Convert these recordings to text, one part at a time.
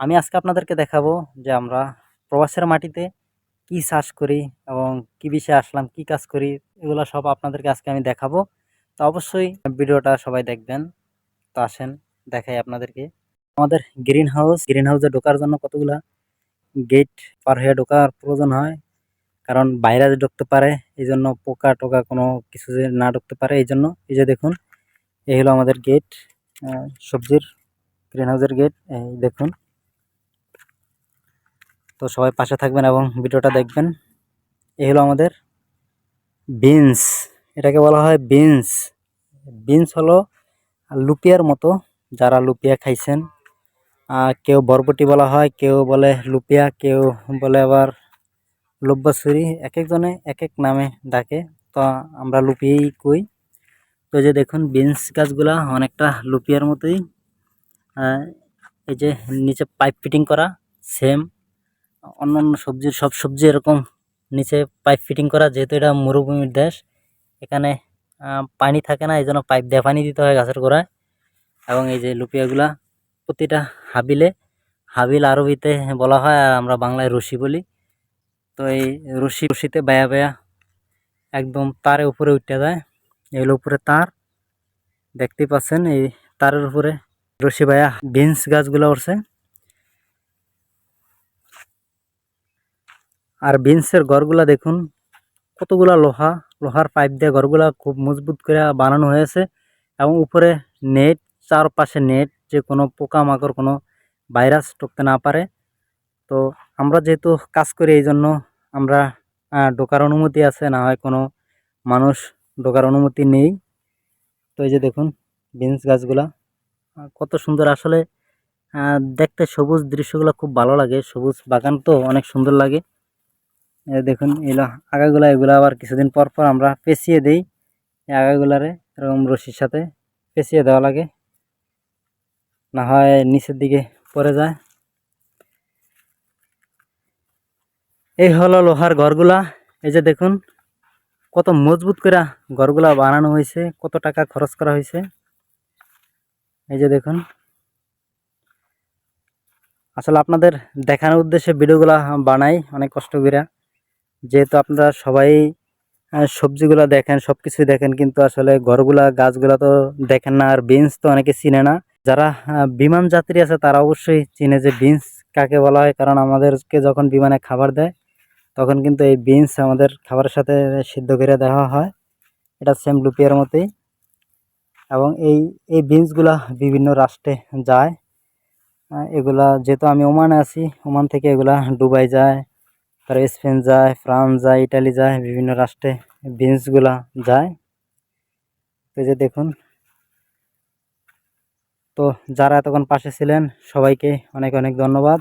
আমি আজকে আপনাদেরকে দেখাবো যে আমরা প্রবাসের মাটিতে কি চাষ করি এবং কি বিষয়ে আসলাম, কি কাজ করি, এগুলো সব আপনাদেরকে আজকে আমি দেখাবো। তো অবশ্যই ভিডিওটা সবাই দেখবেন, তো আসেন দেখাই আপনাদেরকে। আমাদের গ্রিন হাউস গ্রিন হাউসে ঢোকার জন্য কতগুলা গেট পার হয়ে ঢোকার প্রয়োজন হয়, কারণ বাইরে ঢুকতে পারে, এই জন্য পোকা টোকা কোনো কিছু যে না ঢুকতে পারে, এই জন্য এই যে দেখুন, এই হলো আমাদের গেট সবজির গ্রিন হাউসের গেট এই দেখুন। তো সবাই পাশে থাকবেন এবং ভিডিওটা দেখবেন। এই হলো আমাদের বিনস। এটাকে বলা হয় বিনস। বিনস হলো লুপিয়ার মতো, যারা লুপিয়া খাইছেন। কেউ বরবটি বলা হয়, কেউ বলে লুপিয়া, কেউ বলে আবার লব্বাসুরি এক একজনে এক এক নামে ডাকে। তো আমরা লুপিয়েই কই। তো যে দেখুন, বিনস গাছগুলা অনেকটা লুপিয়ার মতোই। এই যে নিচে পাইপ ফিটিং করা, সেম। অন্যান্য সবজির সব সবজি এরকম নিচে পাইপ ফিটিং করা, যেহেতু এটা মরুভূমির দেশ, এখানে পানি থাকে না এই জন্য পাইপ দিয়ে পানি দিতে হয় গাছের গোড়ায়। এবং এই যে লুপিয়াগুলা, প্রতিটা হাবিলে, হাবিল আরবিতে বলা হয়, আর আমরা বাংলায় রশি বলি। তো এই রশি, রশিতে বায়া বায়া একদম তারের উপরে উঠে যায়। এগুলো উপরে তার দেখতে পাচ্ছেন, এই তারের উপরে রশি বায়া, বিনস গাছগুলো উঠছে। আর বিনসের ঘরগুলা দেখুন, কতগুলা লোহা, লোহার পাইপ দিয়ে ঘরগুলা খুব মজবুত করে বানানো হয়েছে এবং উপরে নেট, চারপাশে নেট, যে কোনো পোকামাকড়, কোনো ভাইরাস ঢুকতে না পারে। তো আমরা যেহেতু কাজ করি এই জন্য আমরা ঢোকার অনুমতি আছে, না হয় কোনো মানুষ ঢোকার অনুমতি নেই। তো এই যে দেখুন, বিনস গাছগুলা কত সুন্দর। আসলে দেখতে সবুজ দৃশ্যগুলো খুব ভালো লাগে। সবুজ বাগান তো অনেক সুন্দর লাগে। দেখুন এগুলো আগাগুলা, এগুলো আবার কিছুদিন পর পর আমরা পেঁচিয়ে দিই। আগাগুলারে এরকম রশির সাথে পেঁচিয়ে দেওয়া লাগে। না হয় নিচের দিকে পড়ে যায়। এই হলো লোহার ঘরগুলা। এই যে দেখুন, কত মজবুত করে ঘরগুলা বানানো হয়েছে, কত টাকা খরচ করা হয়েছে। এই যে দেখুন। আসলে আপনাদের দেখানোর উদ্দেশ্যে ভিডিওগুলা বানাই, অনেক কষ্ট করে। যেহেতু আপনারা সবাই সবজিগুলা দেখেন সব কিছুই দেখেন, কিন্তু আসলে ঘরগুলা, গাছগুলা তো দেখেন না, আর বিনস তো অনেকে চিনে না। যারা বিমান যাত্রী আছে, তারা অবশ্যই চিনে যে বিনস কাকে বলা হয়, কারণ আমাদেরকে যখন বিমানে খাবার দেয়, তখন কিন্তু এই বিনস আমাদের খাবারের সাথে সিদ্ধ করে দেওয়া হয়। এটা সেম লুপিয়ার মতোই। এবং এই এই বিনসগুলা বিভিন্ন রাষ্ট্রে যায়। এগুলা, যেহেতু আমি ওমানে আছি, ওমান থেকে এগুলা ডুবাই যায় তারপরে স্পেন যায়, ফ্রান্স যায়, ইটালি যায়, বিভিন্ন রাষ্ট্রে বিনসগুলা যায়। তো যে দেখুন, তো যারা এতক্ষণ পাশে ছিলেন, সবাইকে অনেক অনেক ধন্যবাদ।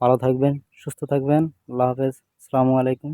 ভালো থাকবেন, সুস্থ থাকবেন। আল্লাহ হাফেজ। আসসালামু আলাইকুম।